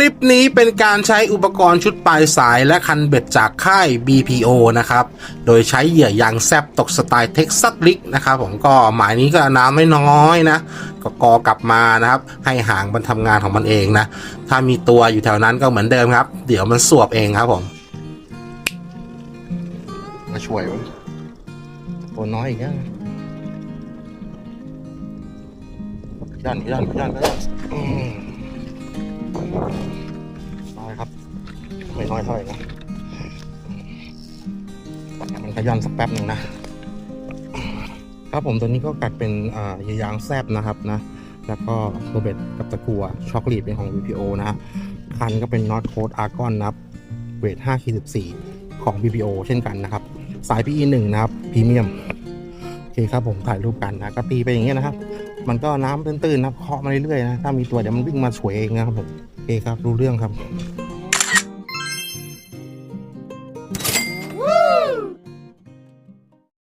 ลิปนี้เป็นการใช้อุปกรณ์ชุดปลายสายและคันเบ็ดจากค่าย BPO นะครับ โดยใช้เหยื่อยางแซบตกสไตล์เท็กซัสลิกนะครับผมก็หมายนี้ก็น้ำไม่น้อยๆนะก็กอกลับมานะครับ ให้หางมันทำงานของมันเองนะ ถ้ามีตัวอยู่แถวนั้นก็เหมือนเดิมครับ เดี๋ยวมันสวบเองครับผม มาช่วยวะตัวน้อยอีกแล้วย่อนย่อนย่อนย่อน ม่น้อยเท่าไหร่นะมันขย่อนสักแป๊บหนึ่งนะครับผมตัวนี้ก็กัดเป็นอ่าเหยางแซบนะครับนะ แล้วก็โรเบตกับตะกัวช็อกโกแลตเป็นของ VPO นะคันก็เป็น North Coast Argon นะครับเวท5ขีด14 ของ BPO เช่นกันนะครับ สาย PE 1 นะครับพรีเมียมโอเคครับผมถ่ายรูปกันนะก็ตีไปอย่างเงี้ยนะครับ มันก็น้ำตื้นๆนะเคาะมาเรื่อยๆนะถ้ามีตัวเดี๋ยวมันวิ่งมาฉวยเองนะครับผมโอเคครับรู้เรื่องครับ